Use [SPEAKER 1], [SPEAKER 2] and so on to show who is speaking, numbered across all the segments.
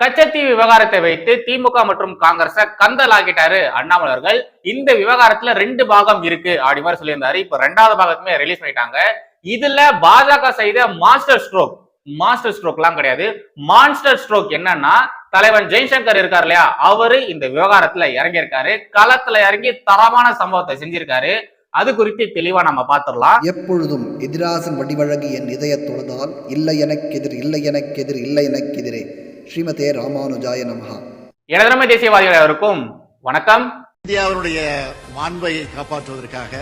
[SPEAKER 1] கச்சத்தீ விவகாரத்தை வைத்து திமுக மற்றும் காங்கிரஸ கந்தல் அண்ணாமலர்கள் அண்ணாமலை அவர்கள். இந்த விவகாரத்துல ரெண்டு பாகம் இருக்கு அப்படி மாதிரி சொல்லியிருந்தாரு. இப்ப ரெண்டாவது பாகத்துமே ரிலீஸ் பண்ணிட்டாங்க. இதுல பாஜக செய்த மாஸ்டர் ஸ்ட்ரோக் மாஸ்டர் ஸ்ட்ரோக்லாம் கிடையாது. மான்ஸ்டர் ஸ்ட்ரோக் என்னன்னா தலைவன் ஜெய்சங்கர் இருக்கார் இல்லையா? அவரு இந்த விவகாரத்துல இறங்கி இருக்காரு களத்துல இறங்கி தரமான சம்பவத்தை செஞ்சிருக்காரு. அது குறித்து தெளிவா நம்ம பார்த்துடலாம்.
[SPEAKER 2] எப்பொழுதும் எதிராசன் வடிவழகு என் இதயத் தொழுதால் இல்லை எனக்கெதிர் இல்லை எனக்கெதிர் இல்லை எனக்கெதிரே ஸ்ரீமதே ராமானுஜாய நமஹா.
[SPEAKER 1] எனதரமை தேசியவாதிகளுக்கும் வணக்கம்.
[SPEAKER 3] இந்தியாவினுடைய மாண்பை காப்பாற்றுவதற்காக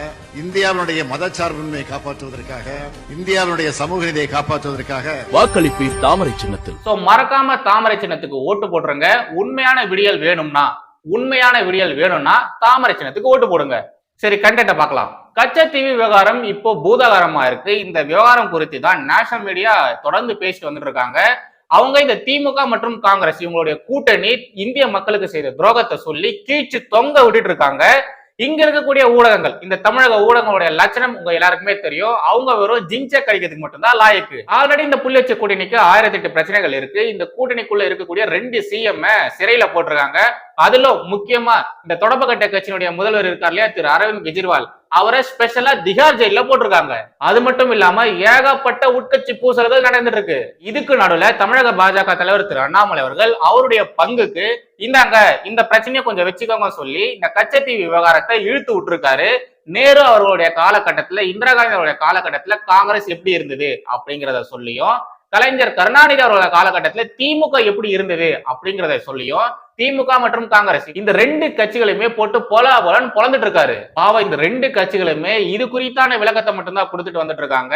[SPEAKER 3] இந்தியாவினுடைய மதச்சார்பின்மையை காப்பாற்றுவதற்காக இந்தியாவினுடைய சமூக நீதியை காப்பாற்றுவதற்காக
[SPEAKER 4] வாக்களிப்பீர் தாமரை சின்னத்தில்.
[SPEAKER 1] சோ மறக்காம தாமரை சின்னத்துக்கு ஓட்டு போட்டுருங்க. உண்மையான விடியல் வேணும்னா உண்மையான விடியல் வேணும்னா தாமரை சின்னத்துக்கு ஓட்டு போடுங்க. சரி கண்டென்ட்டை பார்க்கலாம். கச்சத்தீவு விவகாரம் இப்போ பூதாகாரமா இருக்கு. இந்த விவகாரம் குறித்து தான் நேஷனல் மீடியா தொடர்ந்து பேசிட்டு வந்துட்டு இருக்காங்க. அவங்க இந்த திமுக மற்றும் காங்கிரஸ் இவங்களுடைய கூட்டணி இந்திய மக்களுக்கு செய்த துரோகத்தை சொல்லி கீழ்ச்சி தொங்க விட்டுட்டு இருக்காங்க. இங்க இருக்கக்கூடிய ஊடகங்கள் இந்த தமிழக ஊடகங்களுடைய லட்சணம் உங்க எல்லாருக்குமே தெரியும். அவங்க வெறும் ஜிங்ச கழிக்கிறதுக்கு மட்டும்தான் லாயக்கு. ஆல்ரெடி இந்த புள்ளி வச்ச கூட்டணிக்கு ஆயிரத்தி எட்டு பிரச்சனைகள் இருக்கு. இந்த கூட்டணிக்குள்ள இருக்கக்கூடிய ரெண்டு சிஎம் சிறையில போட்டிருக்காங்க. அதுல முக்கியமா இந்த தொடப்பக்கட்ட கட்சியினுடைய முதல்வர் இருக்கார் இல்லையா திரு அரவிந்த் கெஜ்ரிவால். அவரை ஸ்பெஷலா திகார் ஜெயில போட்டிருக்காங்க. அது மட்டும் இல்லாம ஏகப்பட்ட உட்கட்சி பூசல்கள் நடந்துட்டு இருக்கு இதுக்கு நடுவுல தமிழக பாஜக தலைவர் திரு அண்ணாமலை அவர்கள் அவருடைய பங்குக்கு இந்தாங்க இந்த பிரச்சனையை கொஞ்சம் வச்சுக்கோங்க சொல்லி இந்த கச்சத்தீவு விவகாரத்தை இழுத்து விட்டுருக்காரு. நேரு அவர்களுடைய காலகட்டத்துல இந்திரா காந்தி அவருடைய காலகட்டத்துல காங்கிரஸ் எப்படி இருந்தது அப்படிங்கிறத சொல்லியும் கலைஞர் கருணாநிதி அவர்களோட காலகட்டத்துல திமுக எப்படி இருந்தது அப்படிங்கிறத சொல்லியும் திமுக மற்றும் காங்கிரஸ். இந்த ரெண்டு கட்சிகளுமே போட்டு பொல போலன்னு பொழந்துட்டு இருக்காரு. பாவம் இந்த ரெண்டு கட்சிகளுமே இது குறித்தான விளக்கத்தை மட்டும்தான் கொடுத்துட்டு வந்துட்டு இருக்காங்க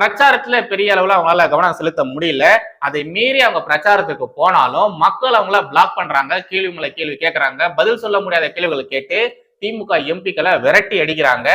[SPEAKER 1] பிரச்சாரத்துல பெரிய அளவுல அவங்களால கவனம் செலுத்த முடியல. அதை மீறி அவங்க பிரச்சாரத்துக்கு போனாலும் மக்கள் அவங்கள பிளாக் பண்றாங்க கேள்வி மேல கேள்வி கேட்கறாங்க பதில் சொல்ல முடியாத கேள்விகளை கேட்டு திமுக எம்பிக்களை விரட்டி அடிக்கிறாங்க.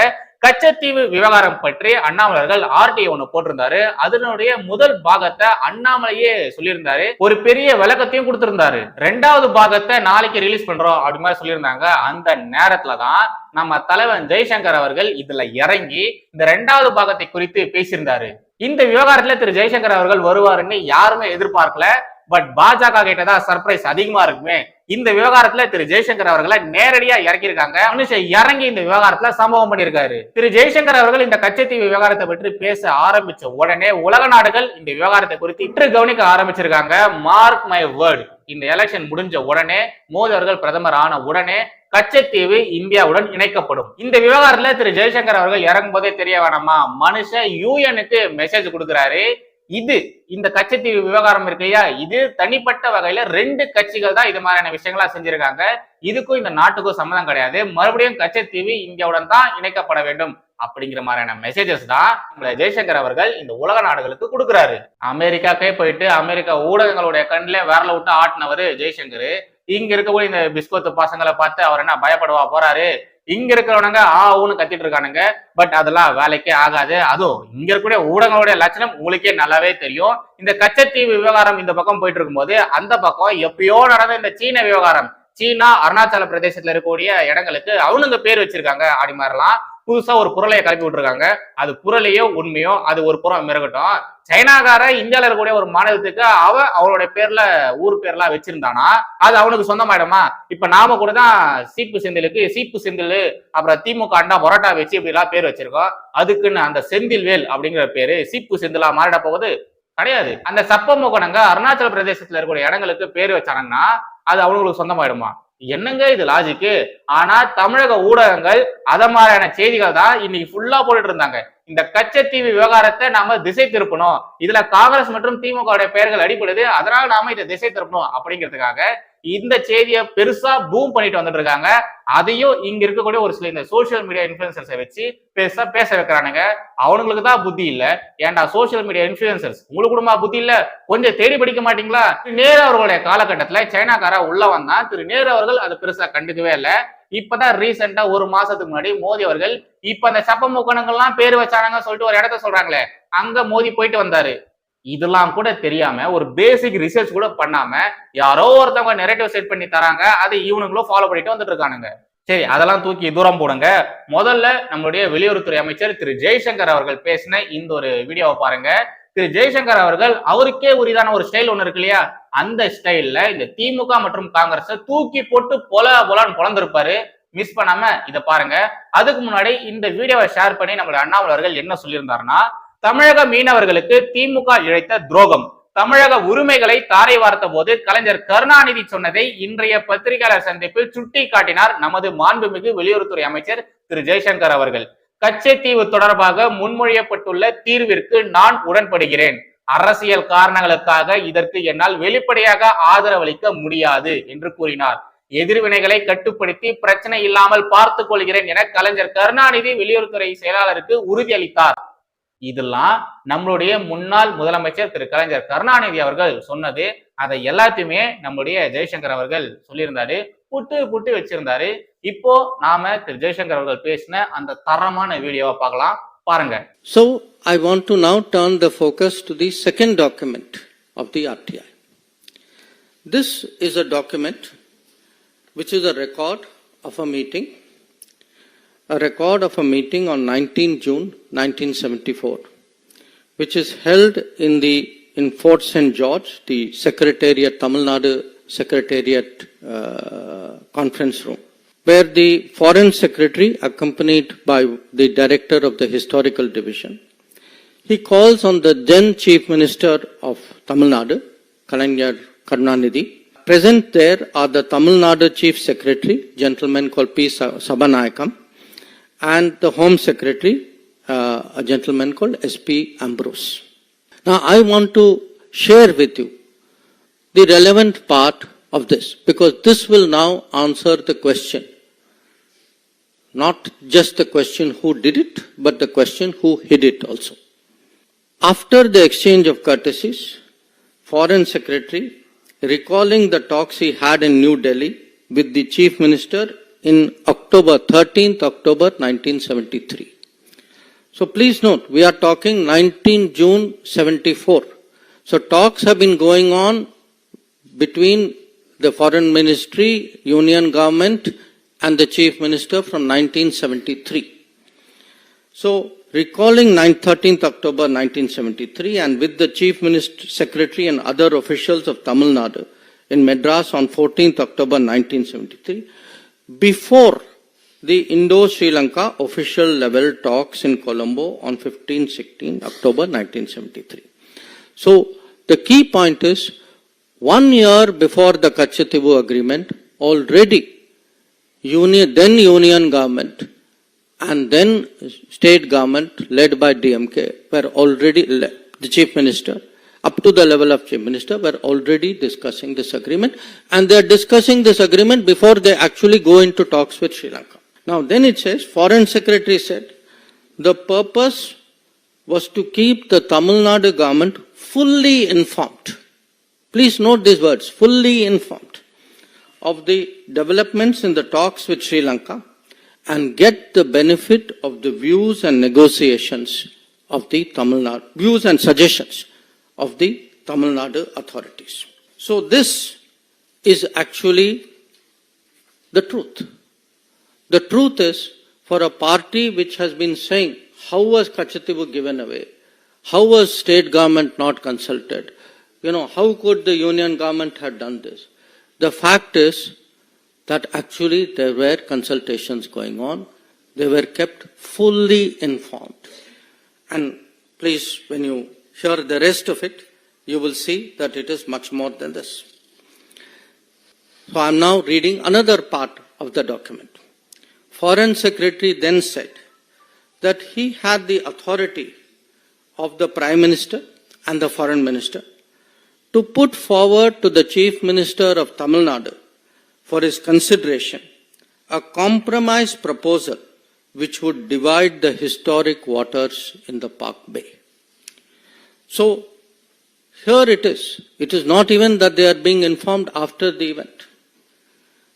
[SPEAKER 1] கச்சத்தீவு விவகாரம் பற்றி அண்ணாமலர்கள் ஆர்டிஐ ஒண்ணு போட்டிருந்தாரு. அதனுடைய முதல் பாகத்தை அண்ணாமலையே சொல்லியிருந்தாரு. ஒரு பெரிய விளக்கத்தையும் கொடுத்திருந்தாரு. ரெண்டாவது பாகத்தை நாளைக்கு ரிலீஸ் பண்றோம் அப்படி மாதிரி சொல்லியிருந்தாங்க. அந்த நேரத்துல தான் நம்ம தலைவன் ஜெய்சங்கர் அவர்கள் இதுல இறங்கி இந்த ரெண்டாவது பாகத்தை குறித்து பேசியிருந்தாரு. இந்த விவகாரத்துல திரு ஜெய்சங்கர் அவர்கள் வருவாருன்னு யாருமே எதிர்பார்க்கல. பட் பாஜக கிட்டதான் சர்ப்ரைஸ் அதிகமா இருக்குமே. இந்த விவகாரத்துல திரு ஜெய்சங்கர் அவர்களை நேரடியா இறக்கியிருக்காங்க. மனுஷன் இறங்கி இந்த விவகாரத்துல சம்பவம் பண்ணியிருக்காரு. திரு ஜெய்சங்கர் அவர்கள் இந்த கச்சத்தீவு விவகாரத்தை பற்றி பேச ஆரம்பிச்ச உடனே உலக நாடுகள் இந்த விவகாரத்தை குறித்து இற்று கவனிக்க ஆரம்பிச்சிருக்காங்க. மார்க் மை வேர்டு இந்த எலெக்ஷன் முடிஞ்ச உடனே மோடி அவர்கள் பிரதமர் ஆன உடனே கச்சத்தீவு இந்தியாவுடன் இணைக்கப்படும். இந்த விவகாரத்துல திரு ஜெய்சங்கர் அவர்கள் இறங்கும் போதே தெரிய வேணாமா? மனுஷன் யூஎனுக்கு மெசேஜ் கொடுக்குறாரு. இது இந்த கச்சத்தீவு விவகாரம் இருக்கு இல்லையா? இது தனிப்பட்ட வகையில ரெண்டு கட்சிகள் தான் இது மாதிரியான விஷயங்களா செஞ்சிருக்காங்க. இதுக்கும் இந்த நாட்டுக்கும் சம்மதம் கிடையாது. மறுபடியும் கச்சத்தீவு இந்தியாவுடன் தான் இணைக்கப்பட வேண்டும் அப்படிங்கிற மாதிரியான மெசேஜஸ் தான் நம்மள ஜெய்சங்கர் அவர்கள் இந்த உலக நாடுகளுக்கு கொடுக்குறாரு. அமெரிக்காக்கே போயிட்டு அமெரிக்கா ஊடகங்களுடைய கண்ணிலே விரல விட்டு ஆட்டினவர் ஜெய்சங்கர். இங்க இருக்கக்கூடிய இந்த பிஸ்கோத்து பசங்களை பார்த்து அவர் என்ன பயப்படுவா போறாரு? இங்க இருக்கிறவனுங்க ஆ கத்திட்டு இருக்கானுங்க. பட் அதெல்லாம் வேலைக்கே ஆகாது. அதுவும் இங்க இருக்கக்கூடிய ஊடகங்களுடைய லட்சணம் உங்களுக்கே நல்லாவே தெரியும். இந்த கச்சத்தீவு விவகாரம் இந்த பக்கம் போயிட்டு இருக்கும்போது அந்த பக்கம் எப்பயோ நடந்த இந்த சீன விவகாரம் சீனா அருணாச்சல பிரதேசத்துல இருக்கக்கூடிய இடங்களுக்கு அவனுங்க பேர் வச்சிருக்காங்க அப்படி மாதிரிலாம் புதுசா ஒரு புரளையை கிளப்பி விட்டுருக்காங்க. அது புரளையோ உண்மையோ அது ஒரு புறம் மிரகட்டும். சைனாக்கார இந்தியாவில் இருக்கக்கூடிய ஒரு மாநிலத்துக்கு அவ அவளுடைய பேர்ல ஊர் பேர்லாம் வச்சிருந்தானா? அது அவனுக்கு சொந்தமாயிடுமா? இப்ப நாம கூட தான் சீப்பு செந்திலுக்கு சீப்பு செந்தில் அப்புறம் திமுக அண்டா மொரட்டா வச்சு இப்படி எல்லாம் பேர் வச்சிருக்கோம். அதுக்குன்னு அந்த செந்தில் வேல் அப்படிங்கிற பேரு சீப்பு செந்திலா மாறிட போகுது. கிடையாது. அந்த சப்ப முகனங்க அருணாச்சல பிரதேசத்துல இருக்கக்கூடிய இடங்களுக்கு பேர் வச்சாங்கன்னா அது அவங்களுக்கு சொந்தமாயிடுமா? என்னங்க இது லாஜிக்கு ஆனா தமிழக ஊடகங்கள் அத மாதிரியான செய்திகள் தான் இன்னைக்கு ஃபுல்லா போட்டுட்டு இருந்தாங்க. இந்த கச்சத்தீவு விவகாரத்தை நாம திசை திருப்பணும். இதுல காங்கிரஸ் மற்றும் திமுக பெயர்கள் அடிப்படுது அதனால நாம இதை திசை திருப்பணும் அப்படிங்கிறதுக்காக இந்த செய்தியை பெருசா பூம் பண்ணிட்டு வந்துட்டு இருக்காங்க. அதையும் இங்க இருக்கக்கூடிய ஒரு சில இந்த சோசியல் மீடியா இன்ஃபுளுசர்ஸை வச்சு பெருசா பேச வைக்கிறானுங்க. அவனுங்களுக்கு தான் புத்தி இல்ல. ஏன்டா சோசியல் மீடியா இன்ஃபுளுசர்ஸ் உங்களுக்கு கூடமா புத்தி இல்ல? கொஞ்சம் தேடி படிக்க மாட்டீங்களா? நேரு அவர்களுடைய காலகட்டத்துல சைனாக்காரா உள்ள வந்தா திரு நேரு அவர்கள் அதை பெருசா கண்டுக்கவே இல்ல. இப்பதான் ரீசெண்டா ஒரு மாசத்துக்கு முன்னாடி மோடி அவர்கள் இப்ப அந்த சப்ப முக்கணங்கள்லாம் பேர் வச்சானுங்க சொல்லிட்டு ஒரு இடத்த சொல்றாங்களே அங்க மோதி போயிட்டு வந்தாரு. இதெல்லாம் கூட தெரியாம ஒரு பேசிக் ரிசர்ச் கூட பண்ணாம யாரோ ஒருத்தவங்க நெரேட்டிவ் செட் பண்ணி தராங்க அதை இவனுங்களும் ஃபாலோ பண்ணிட்டு வந்துட்டு இருக்கானுங்க. சரி அதெல்லாம் தூக்கி தூரம் போடுங்க. முதல்ல நம்மளுடைய வெளியுறவுத்துறை அமைச்சர் திரு ஜெய்சங்கர் அவர்கள் பேசின இந்த ஒரு வீடியோவை பாருங்க. திரு ஜெய்சங்கர் அவர்கள் அவருக்கே உரிதான ஒரு ஸ்டைல் ஒன்று இருக்கு இல்லையா? அந்த ஸ்டைல்ல இந்த திமுக மற்றும் காங்கிரஸ் தூக்கி போட்டு பொல பொலன்னு பொழந்திருப்பாரு மிஸ் பண்ணாம இதை பாருங்க. அதுக்கு முன்னாடி இந்த வீடியோவை ஷேர் பண்ணி நம்மளுடைய அண்ணாமலை அவர்கள் என்ன சொல்லியிருந்தாருன்னா தமிழக மீனவர்களுக்கு திமுக இழைத்த துரோகம். தமிழக உரிமைகளை தாரை வார்த்த போது கலைஞர் கருணாநிதி சொன்னதை இன்றைய பத்திரிகையாளர் சந்திப்பில் சுட்டி காட்டினார் நமது மாண்புமிகு வெளியுறவுத்துறை அமைச்சர் திரு ஜெய்சங்கர் அவர்கள். கச்சத்தீவு தொடர்பாக முன்மொழியப்பட்டுள்ள தீர்விற்கு நான் உடன்படுகிறேன். அரசியல் காரணங்களுக்காக இதற்கு என்னால் வெளிப்படையாக ஆதரவளிக்க முடியாது என்று கூறினார். எதிர்வினைகளை கட்டுப்படுத்தி பிரச்சனை இல்லாமல் பார்த்துக் கொள்கிறேன் என கலைஞர் கருணாநிதி வெளியுறவுத்துறை செயலாளருக்கு உறுதியளித்தார். இதெல்லாம் நம்மளுடைய முன்னாள் முதலமைச்சர் திரு. கலைஞர் கருணாநிதி அவர்கள் சொன்னது. அதை எல்லாத்தையுமே நம்மளுடைய ஜெய்சங்கர் அவர்கள் சொல்லியிருந்தாரு. புட்டு புட்டு வச்சிருந்தாரு. இப்போ நாம திரு. ஜெய்சங்கர் அவர்கள் பேசின அந்த தரமான வீடியோவை பார்க்கலாம். பாருங்க.
[SPEAKER 5] So I want to now turn the focus to the second document of the RTI this is a document which is a record of a meeting a record of a meeting on 19 June 1974, which is held in the in Fort St. George, the Secretariat, Tamil Nadu Secretariat uh, conference room where the foreign secretary accompanied by the director of the historical division he calls on the then chief minister of tamil nadu kalainar karunanidhi present there are the tamil nadu chief secretary gentleman called p Sa- sabanayakam and the home secretary uh, a gentleman called sp ambrose now i want to share with you the relevant part of this because this will now answer the question not just the question who did it, but the question who hid it also. After the exchange of courtesies, Foreign Secretary, recalling the talks he had in New Delhi with the Chief Minister in October, 13th October 1973. So please note, we are talking 19 June 74. So talks have been going on between the Foreign Ministry, Union Government, and the Chief Minister from 1973. So, recalling 9 13th October 1973 and with the Chief Minister, Secretary and other officials of Tamil Nadu in Madras on 14th October 1973, before the Indo-Sri Lanka official level talks in Colombo on 15-16 October 1973. So, the key point is, one year before the Kachatibu agreement, already union, then union government and then state government led by DMK were already, the chief minister, up to the level of chief minister, were already discussing this agreement. And they are discussing this agreement before they actually go into talks with Sri Lanka. Now then it says, foreign secretary said, the purpose was to keep the Tamil Nadu government fully informed. Please note these words, fully informed of the developments in the talks with Sri Lanka and get the benefit of the views and negotiations of the Tamil Nadu, views and suggestions of the Tamil Nadu authorities. So this is actually the truth. The truth is, for a party which has been saying, how was Kachatibu given away? How was state government not consulted? You know, how could the union government have done this? The fact is that actually there were consultations going on. They were kept fully informed. And please, when you hear the rest of it, you will see that it is much more than this. So I am now reading another part of the document. Foreign Secretary then said that he had the authority of the Prime Minister and the Foreign Minister to put forward to the Chief Minister of Tamil Nadu for his consideration a compromise proposal which would divide the historic waters in the Park Bay. So, here it is. It is not even that they are being informed after the event.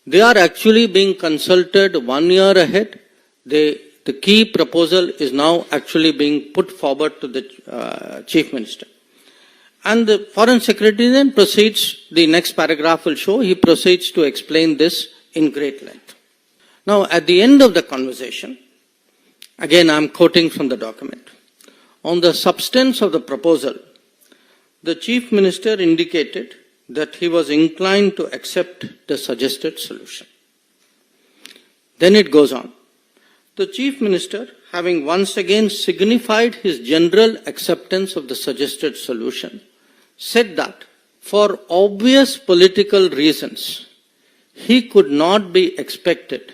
[SPEAKER 5] They are actually being consulted one year ahead. They, the key proposal is now actually being put forward to the uh, Chief Minister. And the Foreign Secretary then proceeds, the next paragraph will show, he proceeds to explain this in great length. Now, at the end of the conversation, again I am quoting from the document, on the substance of the proposal, the Chief Minister indicated that he was inclined to accept the suggested solution. Then it goes on. The Chief Minister, having once again signified his general acceptance of the suggested solution, said that for obvious political reasons, he could not be expected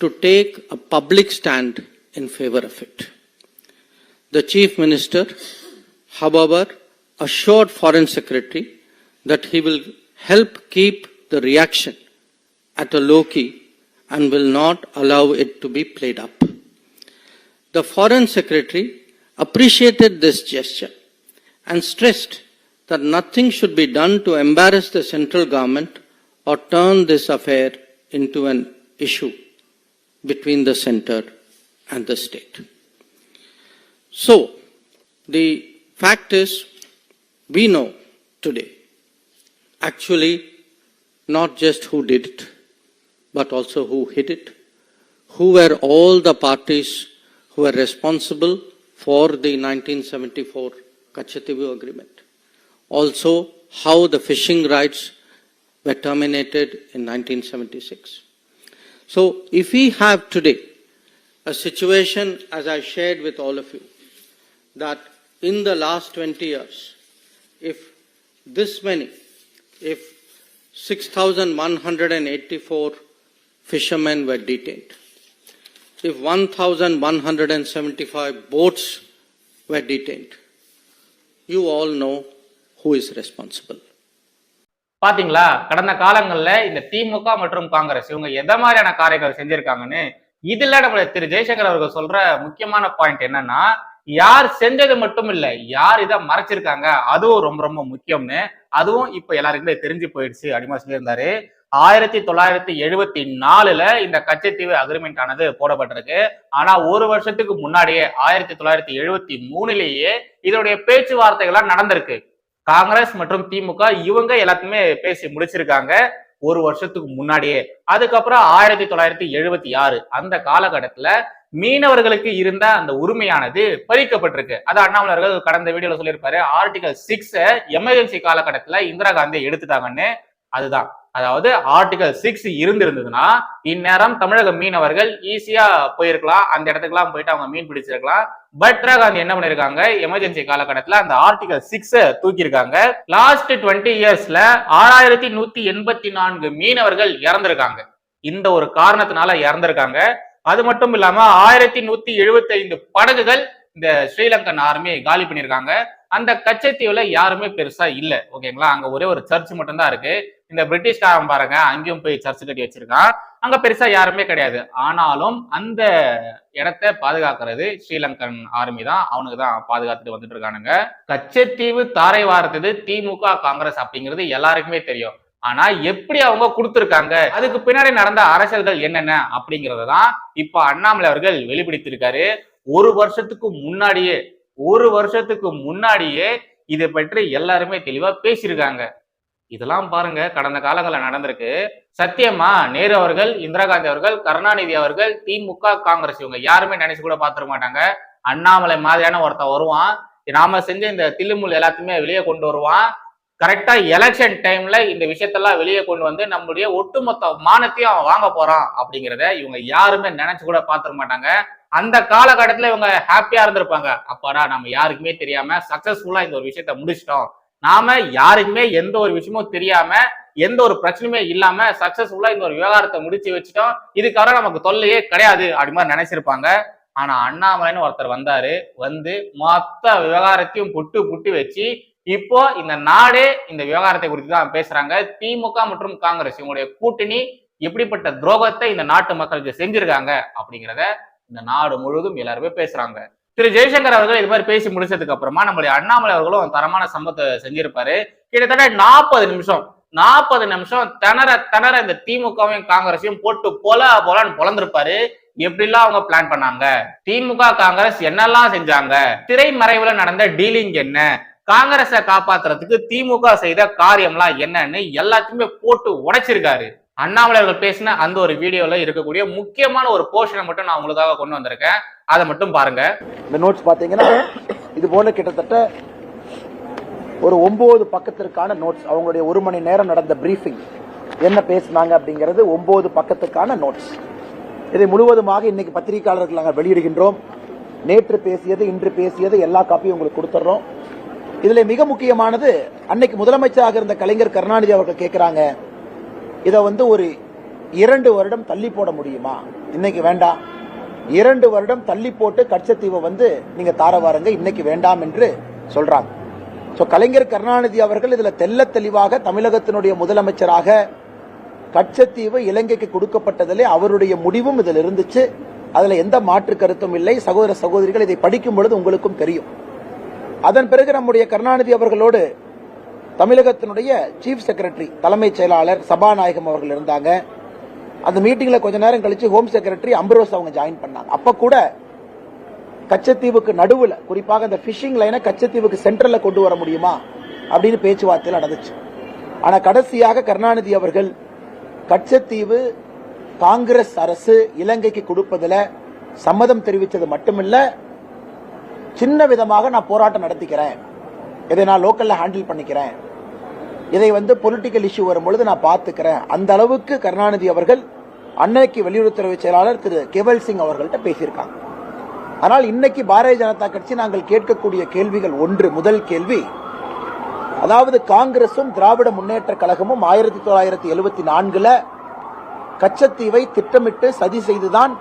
[SPEAKER 5] to take a public stand in favor of it. The Chief Minister, however, assured Foreign Secretary that he will help keep the reaction at a low key and will not allow it to be played up. The Foreign Secretary appreciated this gesture and stressed that nothing should be done to embarrass the central government or turn this affair into an issue between the center and the state. So, the fact is, we know today actually not just who did it, but also who hid it, who were all the parties who were responsible for the 1974 Kachativu agreement. Also, how the fishing rights were terminated in 1976. So, if we have today a situation, as I shared with all of you, that in the last 20 years, if this many, if 6,184 fishermen were detained, if 1,175 boats were detained, you all know who is responsible.
[SPEAKER 1] பாத்தீங்களா கடந்த காலங்கள்ல இந்த திமுக மற்றும் காங்கிரஸ் இவங்க எந்த மாதிரியான காரியங்கள் செஞ்சிருக்காங்கன்னு இதுல நம்ம திரு ஜெய்சங்கர் அவர்கள் சொல்ற முக்கியமான பாயிண்ட் என்னன்னா யார் செஞ்சது மட்டும் இல்ல யார் இதை மறைச்சிருக்காங்க அதுவும் ரொம்ப ரொம்ப முக்கியம்னு. அதுவும் இப்ப எல்லாருக்குமே தெரிஞ்சு போயிடுச்சு அப்படிமா சொல்லியிருந்தாரு. ஆயிரத்தி தொள்ளாயிரத்தி எழுபத்தி நாலுல இந்த கச்சத்தீவு அக்ரிமெண்ட் ஆனது போடப்பட்டிருக்கு. ஆனா ஒரு வருஷத்துக்கு முன்னாடியே ஆயிரத்தி தொள்ளாயிரத்தி எழுபத்தி மூணுலேயே இதோடைய பேச்சுவார்த்தைகள்லாம் நடந்திருக்கு. காங்கிரஸ் மற்றும் திமுக இவங்க எல்லாத்தையுமே பேசி முடிச்சிருக்காங்க. ஒரு வருஷத்துக்கு முன்னாடியே. அதுக்கப்புறம் ஆயிரத்தி தொள்ளாயிரத்தி எழுபத்தி ஆறு. அந்த காலகட்டத்துல மீனவர்களுக்கு இருந்த அந்த உரிமையானது பறிக்கப்பட்டிருக்கு. அது அண்ணாமலை அவர்கள் கடந்த வீடியோல சொல்லியிருப்பாரு. ஆர்டிகல் சிக்ஸ் எமர்ஜென்சி காலகட்டத்துல இந்திரா காந்தி எடுத்துட்டாங்கன்னு. அதுதான். அதாவது ஆர்டிகல் சிக்ஸ் இருந்திருந்ததுன்னா இந்நேரம் தமிழக மீனவர்கள் ஈஸியா போயிருக்கலாம். அந்த இடத்துக்குலாம் போயிட்டு அவங்க மீன் பிடிச்சிருக்கலாம். பட் காந்தி என்ன பண்ணிருக்காங்க? எமர்ஜென்சி காலகட்டத்துல அந்த ஆர்டிகல் சிக்ஸ் தூக்கியிருக்காங்க. லாஸ்ட் டுவெண்ட்டி இயர்ஸ்ல ஆறாயிரத்தி நூத்தி எண்பத்தி நான்கு மீனவர்கள் இறந்திருக்காங்க. இந்த ஒரு காரணத்தினால இறந்திருக்காங்க. அது மட்டும் இல்லாம ஆயிரத்தி நூத்தி எழுபத்தி ஐந்து படகுகள் இந்த ஸ்ரீலங்கன் ஆர்மி காலி பண்ணிருக்காங்க அந்த கச்சத்தீவுல யாருமே பெருசா இல்ல ஓகேங்களா? அங்க ஒரே ஒரு சர்ச் மட்டும்தான் இருக்கு. இந்த பிரிட்டிஷ்காரன் பாருங்க அங்கேயும் போய் சர்ச் கட்டி வச்சிருக்கான். அங்க பெருசா யாருமே கிடையாது. ஆனாலும் அந்த இடத்தை பாதுகாக்கிறது ஸ்ரீலங்கன் ஆர்மி தான். அவனுக்கு தான் பாதுகாத்துட்டு வந்துட்டு இருக்கானுங்க. கச்சத்தீவு தாரை வார்த்தது திமுக காங்கிரஸ் அப்படிங்கிறது எல்லாருக்குமே தெரியும். ஆனா எப்படி அவங்க கொடுத்துருக்காங்க? அதுக்கு பின்னாடி நடந்த அரசியல்கள் என்னென்ன அப்படிங்கறத தான் இப்ப அண்ணாமலை அவர்கள் வெளிப்படுத்தியிருக்காரு. ஒரு வருஷத்துக்கு முன்னாடியே ஒரு வருஷத்துக்கு முன்னாடியே இதை பற்றி எல்லாருமே தெளிவா பேசியிருக்காங்க. இதெல்லாம் பாருங்க கடந்த காலங்களில் நடந்திருக்கு. சத்தியமா நேரு அவர்கள் இந்திரா காந்தி அவர்கள் கருணாநிதி அவர்கள் திமுக காங்கிரஸ் இவங்க யாருமே நினைச்சு கூட பார்த்துட மாட்டாங்க. அண்ணாமலை மாதிரியான ஒருத்தன் வருவான். நாம செஞ்ச இந்த தில்லுமுள் எல்லாத்தையுமே வெளியே கொண்டு வருவான். கரெக்டா எலெக்ஷன் டைம்ல இந்த விஷயத்தெல்லாம் வெளியே கொண்டு வந்து நம்மளுடைய ஒட்டுமொத்த மானத்தையும் அவன் வாங்க போறான் அப்படிங்கிறத இவங்க யாருமே நினைச்சு கூட பார்த்துட மாட்டாங்க. அந்த காலகட்டத்தில் இவங்க ஹாப்பியா இருந்திருப்பாங்க. அப்பாடா நம்ம யாருக்குமே தெரியாம சக்சஸ்ஃபுல்லா இந்த ஒரு விஷயத்த முடிச்சிட்டோம். நாம யாருக்குமே எந்த ஒரு விஷயமும் தெரியாம எந்த ஒரு பிரச்சனையுமே இல்லாம சக்சஸ்ஃபுல்லா இந்த ஒரு விவகாரத்தை முடிச்சு வச்சுட்டோம். இதுக்கப்புறம் நமக்கு தொல்லையே கிடையாது அப்படி மாதிரி நினைச்சிருப்பாங்க. ஆனா அண்ணாமலைன்னு ஒருத்தர் வந்தாரு. வந்து மொத்த விவகாரத்தையும் புட்டு புட்டு வச்சு இப்போ இந்த நாடே இந்த விவகாரத்தை குறித்து தான் பேசுறாங்க. திமுக மற்றும் காங்கிரஸ் இவங்களுடைய கூட்டணி எப்படிப்பட்ட துரோகத்தை இந்த நாட்டு மக்களுக்கு செஞ்சிருக்காங்க அப்படிங்கிறத இந்த நாடு முழுவதும் எல்லாருமே பேசுறாங்க. திரு ஜெய்சங்கர் அவர்கள் இது மாதிரி பேசி முடிச்சதுக்கு அப்புறமா நம்மளுடைய அண்ணாமலை அவர்களும் தரமான சம்பவத்தை செஞ்சிருப்பாரு. கிட்டத்தட்ட நாற்பது நிமிஷம் நாற்பது நிமிஷம் திணற திணற இந்த திமுகவையும் காங்கிரஸையும் போட்டு போல போலான்னு பொழந்திருப்பாரு. எப்படிலாம் அவங்க பிளான் பண்ணாங்க? திமுக காங்கிரஸ் என்னெல்லாம் செஞ்சாங்க? திரைமறைவுல நடந்த டீலிங் என்ன? காங்கிரஸை காப்பாத்துறதுக்கு திமுக செய்த காரியம்லாம் என்னன்னு எல்லாத்தையுமே போட்டு உடைச்சிருக்காரு. அண்ணாமலை அவர்கள் பேசின அந்த ஒரு வீடியோல இருக்கக்கூடிய முக்கியமான ஒரு போர்ஷனை மட்டும் நான் உங்களுக்காக கொண்டு வந்திருக்கேன். அதை மட்டும் பாருங்க.
[SPEAKER 6] இந்த நோட்ஸ் பாத்தீங்கன்னா இது போல கிட்டத்தட்ட ஒரு ஒன்பது பக்கத்திற்கான நோட்ஸ் அவங்களுடைய ஒரு மணி நேரம் நடந்த பிரீஃபிங் என்ன பேசினாங்க அப்படிங்கிறது ஒன்பது பக்கத்துக்கான நோட்ஸ் இதை முழுவதுமாக இன்னைக்கு பத்திரிகையாளர்கள் நாங்கள் வெளியிடுகின்றோம். நேற்று பேசியது இன்று பேசியது எல்லா காப்பியும் உங்களுக்கு கொடுத்துட்றோம் இதுல மிக முக்கியமானது அன்னைக்கு முதலமைச்சராக இருந்த கலைஞர் கருணாநிதி அவர்கள் கேட்கிறாங்க இதை வந்து ஒரு இரண்டு வருடம் தள்ளி போட முடியுமா? இன்னைக்கு வேண்டாம். இரண்டு வருடம் தள்ளி போட்டு கட்சத்தீவை வந்து நீங்க தார வாருங்க. இன்னைக்கு வேண்டாம் என்று சொல்றாங்க. ஸோ கலைஞர் கருணாநிதி அவர்கள் இதில் தெல்ல தெளிவாக தமிழகத்தினுடைய முதலமைச்சராக கட்சத்தீவு இலங்கைக்கு கொடுக்கப்பட்டதிலே அவருடைய முடிவும் இதில் இருந்துச்சு. அதில் எந்த மாற்று கருத்தும் இல்லை. சகோதர சகோதரிகள் இதை படிக்கும் பொழுது உங்களுக்கும் தெரியும். அதன் பிறகு நம்முடைய கருணாநிதி அவர்களோடு தமிழகத்தினுடைய சீஃப் செக்ரட்டரி தலைமைச் செயலாளர் சபாநாயகம் அவர்கள் இருந்தாங்க. அந்த மீட்டிங்கில் கொஞ்ச நேரம் கழிச்சு ஹோம் செக்ரட்டரி அம்பரோஸ் அவங்க ஜாயின் பண்ணாங்க. அப்போ கூட கச்சத்தீவுக்கு நடுவில் குறிப்பாக அந்த ஃபிஷிங் லைனை கச்சத்தீவுக்கு சென்டர்ல கொண்டு வர முடியுமா? அப்படின்னு பேச்சுவார்த்தையில் நடந்துச்சு. ஆனால் கடைசியாக கருணாநிதி அவர்கள் கச்சத்தீவு காங்கிரஸ் அரசு இலங்கைக்கு கொடுப்பதில் சம்மதம் தெரிவித்தது மட்டுமில்ல சின்ன விதமாக நான் போராட்டம் நடத்திக்கிறேன். இதை நான் லோக்கல்ல ஹேண்டில் பண்ணிக்கிறேன். இதை வந்து பொலிட்டிக்கல் இஷ்யூ வரும்பொழுது நான் பார்த்துக்கிறேன். அந்த அளவுக்கு கருணாநிதி அவர்கள் அன்னைக்கு வெளியுறவுத்துறை செயலாளர் திரு கேவல் சிங் அவர்கள்ட்ட பேசியிருக்காங்க. ஆனால் இன்னைக்கு பாரதிய ஜனதா கட்சி நாங்கள் கேட்கக்கூடிய கேள்விகள் ஒன்று முதல் கேள்வி அதாவது காங்கிரசும் திராவிட முன்னேற்ற கழகமும் ஆயிரத்தி தொள்ளாயிரத்தி எழுபத்தி நான்குல கச்சத்தீவை திட்டமிட்டு சதி செய்துதான்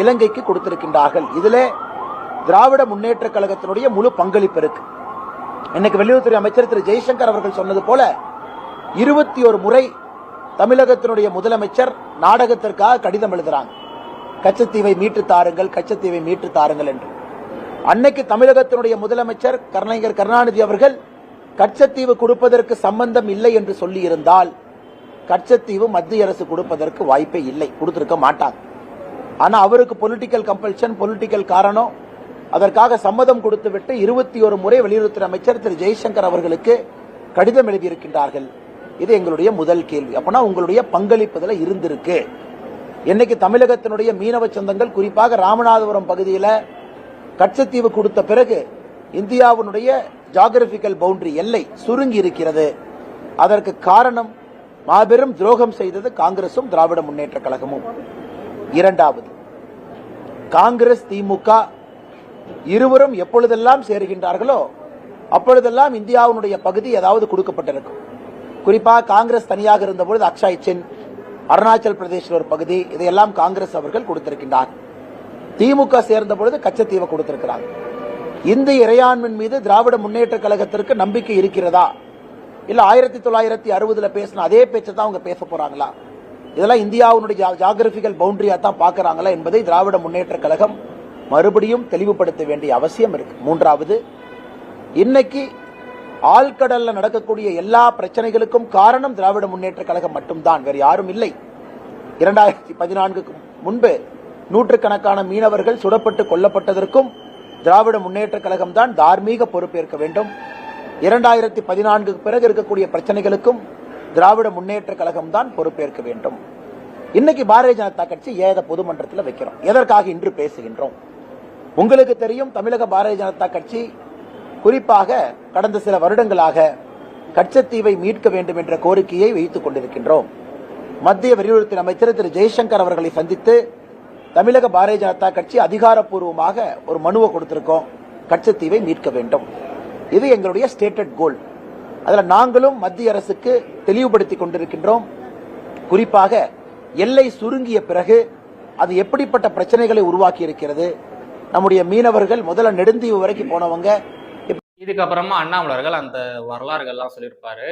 [SPEAKER 6] இலங்கைக்கு கொடுத்திருக்கின்றார்கள். இதிலே திராவிட முன்னேற்ற கழகத்தினுடைய முழு பங்களிப்பு இருக்கு. இன்னைக்கு வெளியுறவுத்துறை அமைச்சர் திரு ஜெய்சங்கர் அவர்கள் சொன்னது போல இருபத்தி ஒரு முறை தமிழகத்தினுடைய முதலமைச்சர் நாடகத்திற்காக கடிதம் எழுதுறாங்க. கச்சத்தீவை மீட்டு தாருங்கள் கச்சத்தீவை மீட்டு தாருங்கள் என்று. அன்னைக்கு தமிழகத்தினுடைய முதலமைச்சர் கருணாநிதி கருணாநிதி அவர்கள் கச்சத்தீவு கொடுப்பதற்கு சம்பந்தம் இல்லை என்று சொல்லி இருந்தால் கச்சத்தீவு மத்திய அரசு கொடுப்பதற்கு வாய்ப்பே இல்லை கொடுத்திருக்க மாட்டாங்க. ஆனா அவருக்கு பொலிட்டிக்கல் கம்பல்ஷன் பொலிட்டிக்கல் காரணம் அதற்காக சம்மதம் கொடுத்துவிட்டு இருபத்தி ஒரு முறை வெளியுறவுத்துறை அமைச்சர் திரு ஜெய்சங்கர் அவர்களுக்கு கடிதம் எழுதியிருக்கின்றார்கள். இது எங்களுடைய முதல் கேள்வி. அப்பனா உங்களுடைய பங்களிப்புதில் இருந்திருக்கு. இன்னைக்கு தமிழகத்தினுடைய மீனவ சொந்தங்கள் குறிப்பாக ராமநாதபுரம் பகுதியில் கச்சத்தீவு கொடுத்த பிறகு இந்தியாவினுடைய ஜாகிரபிக்கல் பவுண்டரி எல்லை சுருங்கி இருக்கிறது. அதற்கு காரணம் மாபெரும் துரோகம் செய்தது காங்கிரசும் திராவிட முன்னேற்ற கழகமும். இரண்டாவது காங்கிரஸ் திமுக இருவரும் எப்பொழுதெல்லாம் சேருகின்றார்களோ அப்பொழுதெல்லாம் இந்தியாவினுடைய பகுதி ஏதாவது கொடுக்கப்பட்டிருக்கும். குறிப்பாக காங்கிரஸ் தனியாக இருந்தபொழுது அக்ஷய் சென் அருணாச்சல் பிரதேசில் ஒரு பகுதி இதையெல்லாம் காங்கிரஸ் அவர்கள் கொடுத்திருக்கின்றார். திமுக சேர்ந்த பொழுது கச்சத்தீவை கொடுத்திருக்கிறார். இந்திய இறையாண்மின் மீது திராவிட முன்னேற்ற கழகத்திற்கு நம்பிக்கை இருக்கிறதா? இல்ல ஆயிரத்தி தொள்ளாயிரத்தி அறுபதுல பேசின அதே பேச்சை தான் அவங்க பேச போறாங்களா? இதெல்லாம் இந்தியாவுடைய ஜாகிரபிக்கல் பவுண்டரியா தான் பாக்குறாங்களா என்பதை திராவிட முன்னேற்ற கழகம் மறுபடியும் தெளிவுபடுத்த வேண்டிய அவசியம் இருக்கு. மூன்றாவது இன்னைக்கு ஆழ்கடல்ல நடக்கக்கூடிய எல்லா பிரச்சனைகளுக்கும் காரணம் திராவிட முன்னேற்ற கழகம் மட்டும்தான் வேறு யாரும் இல்லை. இரண்டாயிரத்தி பதினான்குக்கு முன்பு நூற்றுக்கணக்கான மீனவர்கள் சுடப்பட்டு கொல்லப்பட்டதற்கும் திராவிட முன்னேற்ற கழகம் தான் தார்மீக பொறுப்பேற்க வேண்டும். இரண்டாயிரத்தி பதினான்குக்கு பிறகு இருக்கக்கூடிய பிரச்சனைகளுக்கும் திராவிட முன்னேற்ற கழகம் தான் பொறுப்பேற்க வேண்டும். இன்னைக்கு பாரதிய ஜனதா கட்சி ஏத பொதுமன்றத்தில் வைக்கிறோம். எதற்காக இன்று பேசுகின்றோம்? உங்களுக்கு தெரியும் தமிழக பாரதிய ஜனதா கட்சி குறிப்பாக கடந்த சில வருடங்களாக கச்சத்தீவை மீட்க வேண்டும் என்ற கோரிக்கையை வைத்துக் கொண்டிருக்கின்றோம். மத்திய வெளியுறவுத்துறை அமைச்சர் திரு ஜெய்சங்கர் அவர்களை சந்தித்து தமிழக பாரதிய ஜனதா கட்சி அதிகாரப்பூர்வமாக ஒரு மனுவை கொடுத்திருக்கோம். கச்சத்தீவை மீட்க வேண்டும். இது எங்களுடைய ஸ்டேட்டட் கோல் அதில் நாங்களும் மத்திய அரசுக்கு தெளிவுபடுத்திக் கொண்டிருக்கின்றோம். குறிப்பாக எல்லை சுருங்கிய பிறகு அது எப்படிப்பட்ட பிரச்சனைகளை உருவாக்கி இருக்கிறது நம்முடைய மீனவர்கள் முதல்ல நெடுந்தீவு வரைக்கும் போனவங்க.
[SPEAKER 1] இதுக்கப்புறமா அண்ணாமலர்கள் அந்த வரலாறுகள்லாம் சொல்லியிருப்பாரு.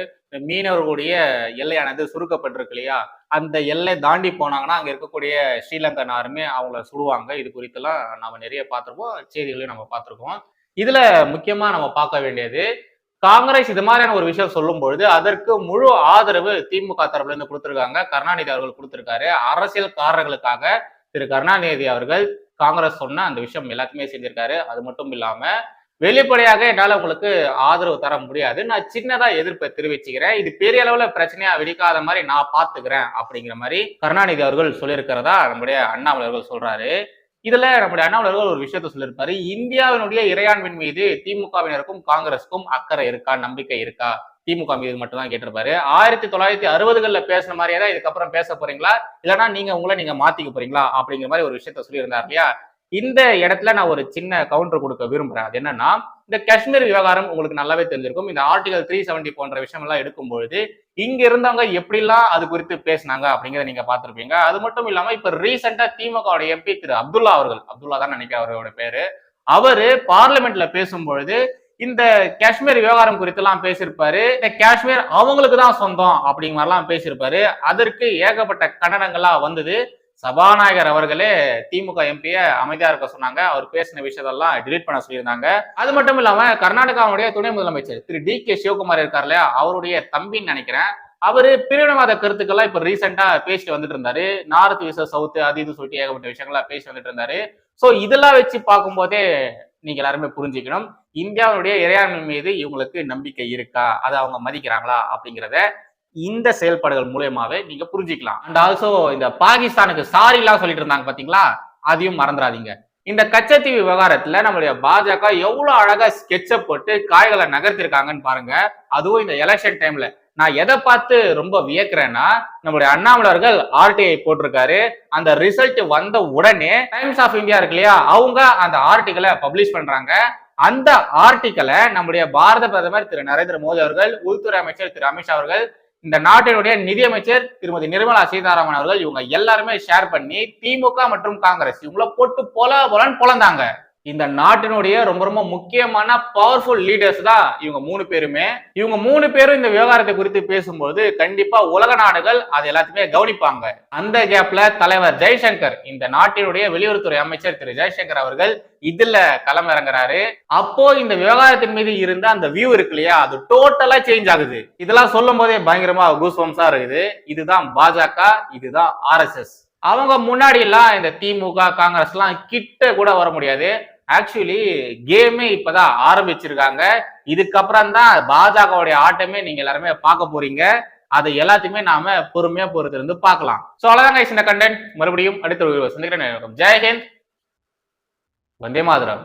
[SPEAKER 1] மீனவர்களுடைய எல்லையானது சுருக்கப்பட்டிருக்கு இல்லையா அந்த எல்லை தாண்டி போனாங்கன்னா அங்கே இருக்கக்கூடிய ஸ்ரீலங்கன் ஆருமே அவங்கள சுடுவாங்க. இது குறித்தெல்லாம் நம்ம நிறைய பார்த்திருப்போம். செய்திகளையும் நம்ம பார்த்துருக்கோம். இதுல முக்கியமா நம்ம பார்க்க வேண்டியது காங்கிரஸ் இது மாதிரியான ஒரு விஷயம் சொல்லும் பொழுது அதற்கு முழு ஆதரவு திமுக தரப்புல இருந்து கொடுத்திருக்காங்க. கருணாநிதி அவர்கள் கொடுத்திருக்காரு. அரசியல்காரர்களுக்காக திரு கருணாநிதி அவர்கள் காங்கிரஸ் சொன்ன அந்த விஷயம் எல்லாத்தையுமே செஞ்சிருக்காரு. அது மட்டும் இல்லாம வெளிப்படையாக என்னால உங்களுக்கு ஆதரவு தர முடியாது. நான் சின்னதா எதிர்ப்பை தெரிவிச்சுக்கிறேன். இது பெரிய அளவுல பிரச்சனையா வெடிக்காத மாதிரி நான் பாத்துக்கிறேன் அப்படிங்கிற மாதிரி கருணாநிதி அவர்கள் சொல்லியிருக்கிறதா நம்முடைய அண்ணாமலை அவர்கள் சொல்றாரு. இதுல நம்முடைய அண்ணாமலர்கள் ஒரு விஷயத்த சொல்லியிருப்பாரு. இந்தியாவினுடைய இறையாண்மையின் மீது திமுகவினருக்கும் காங்கிரஸுக்கும் அக்கறை இருக்கா? நம்பிக்கை இருக்கா? திமுக மீது மட்டும் தான் கேட்டிருப்பாரு. ஆயிரத்தி தொள்ளாயிரத்தி அறுபதுகள்ல பேசின மாதிரியே தான் இதுக்கப்புறம் பேச போறீங்களா? இல்லைன்னா நீங்க உங்களை நீங்க மாத்திக்க போறீங்களா? அப்படிங்கிற மாதிரி ஒரு விஷயத்த சொல்லியிருந்தார் இல்லையா? இந்த இடத்துல நான் ஒரு சின்ன கவுண்டர் கொடுக்க விரும்புறேன். அது என்னன்னா இந்த காஷ்மீர் விவகாரம் உங்களுக்கு நல்லாவே தெரிஞ்சிருக்கும். இந்த ஆர்டிகல் த்ரீ செவன்டி போன்ற விஷயம் எல்லாம் எடுக்கும்பொழுது இங்க இருந்தவங்க எப்படிலாம் அது குறித்து பேசினாங்க அப்படிங்கிறத நீங்க பார்த்துருப்பீங்க. அது மட்டும் இல்லாம இப்ப ரீசெண்டா திமுக எம்பி திரு அப்துல்லா அவர்கள் அப்துல்லா தான் நினைக்கிறேன் அவரோட பேரு அவரு பார்லிமெண்ட்ல பேசும்பொழுது இந்த காஷ்மீர் விவகாரம் குறித்து எல்லாம் பேசியிருப்பாரு. இந்த காஷ்மீர் அவங்களுக்கு தான் சொந்தம் அப்படிங்கிற மாதிரிலாம் பேசியிருப்பாரு. அதற்கு ஏகப்பட்ட கண்டனங்கள்லாம் வந்தது. சபாநாயகர் அவர்களே திமுக எம்பிய அமைதியா இருக்க சொன்னாங்க. அவர் பேசின விஷயத்தெல்லாம் டிலீட் பண்ண சொல்லியிருந்தாங்க. அது மட்டும் இல்லாம கர்நாடகாவுடைய துணை முதலமைச்சர் திரு டி கே சிவகுமார் இருக்கார் இல்லையா? அவருடைய தம்பின்னு நினைக்கிறேன். அவரு பிரிவினவாத கருத்துக்கள்லாம் இப்ப ரீசெண்டா பேசிட்டு வந்துட்டு இருந்தாரு. நார்த் விச சவுத் அது இது சொல்லிட்டு ஏகப்பட்ட விஷயங்கள்லாம் பேசி வந்துட்டு இருந்தாரு. சோ இதெல்லாம் வச்சு பார்க்கும்போதே நீங்க எல்லாருமே புரிஞ்சுக்கணும். இந்தியாவுடைய இறையாண்மை மீது இவங்களுக்கு நம்பிக்கை இருக்கா? அதை அவங்க மதிக்கிறாங்களா? அப்படிங்கிறத இந்த செயல்பாடுகள் மூலயமாவே நீங்க புரிஞ்சுக்கலாம். அண்ட் ஆல்சோ இந்த பாகிஸ்தானுக்கு சாரி எல்லாம் சொல்லிட்டு இருந்தாங்க பாத்தீங்களா? அதையும் மறந்துடாதீங்க. இந்த கச்சத்தீவு விவகாரத்துல நம்மளுடைய பாஜக எவ்வளவு அழகா ஸ்கெட்சப் போட்டு காய்களை நகர்த்திருக்காங்கன்னு பாருங்க. அதுவும் இந்த எலெக்ஷன் டைம்ல நான் எதை பார்த்து ரொம்ப வியக்கிறேன்னா நம்மளுடைய அண்ணாமலர்கள் ஆர்டிஐ போட்டிருக்காரு. அந்த ரிசல்ட் வந்த உடனே டைம்ஸ் ஆஃப் இந்தியா இருக்கு இல்லையா அவங்க அந்த ஆர்டிகளை பப்ளிஷ் பண்றாங்க. அந்த ஆர்டிக்கலை நம்முடைய பாரத பிரதமர் திரு நரேந்திர மோடி அவர்கள் உள்துறை அமைச்சர் திரு அமித்ஷா அவர்கள் இந்த நாட்டினுடைய நிதியமைச்சர் திருமதி நிர்மலா சீதாராமன் அவர்கள் இவங்க எல்லாருமே ஷேர் பண்ணி திமுக மற்றும் காங்கிரஸ் இவங்கள போட்டு போல போலன்னு பொலந்தாங்க. இந்த நாட்டினுடைய ரொம்ப ரொம்ப முக்கியமான பவர்ஃபுல் லீடர்ஸ் தான் இவங்க மூணு பேருமே. இவங்க மூணு பேரும் இந்த விவகாரத்தை குறித்து பேசும்போது கண்டிப்பா உலக நாடுகள் அது எல்லாத்தையுமே கவனிப்பாங்க. அந்த கேப்ல தலைவர் ஜெய்சங்கர் இந்த நாட்டினுடைய வெளியுறவுத்துறை அமைச்சர் திரு ஜெய்சங்கர் அவர்கள் இதுல களமிறங்குறாரு. அப்போ இந்த விவகாரத்தின் மீது இருந்த அந்த வியூ இருக்கு இல்லையா? அது டோட்டலா சேஞ்ச் ஆகுது. இதெல்லாம் சொல்லும் போதே பயங்கரமா கூஸ்வம்ஸா இருக்குது. இதுதான் பாஜக இதுதான் ஆர்எஸ்எஸ் அவங்க முன்னாடி எல்லாம் இந்த திமுக காங்கிரஸ் எல்லாம் கிட்ட கூட வர முடியாது. ஆக்சுவலி கேமே இப்பதான் ஆரம்பிச்சிருக்காங்க. இதுக்கப்புறம் தான் பாஜகவுடைய ஆட்டமே நீங்க எல்லாருமே பார்க்க போறீங்க. அதை எல்லாத்தையுமே நாம பொறுமையா பொறுத்து இருந்து பார்க்கலாம் சோ அவ்வளவுதான் இந்த கண்டென்ட் மறுபடியும் அடுத்த ஒரு சந்திக்கிறேன். ஜெயஹிந்த் வந்தே மாதரம்.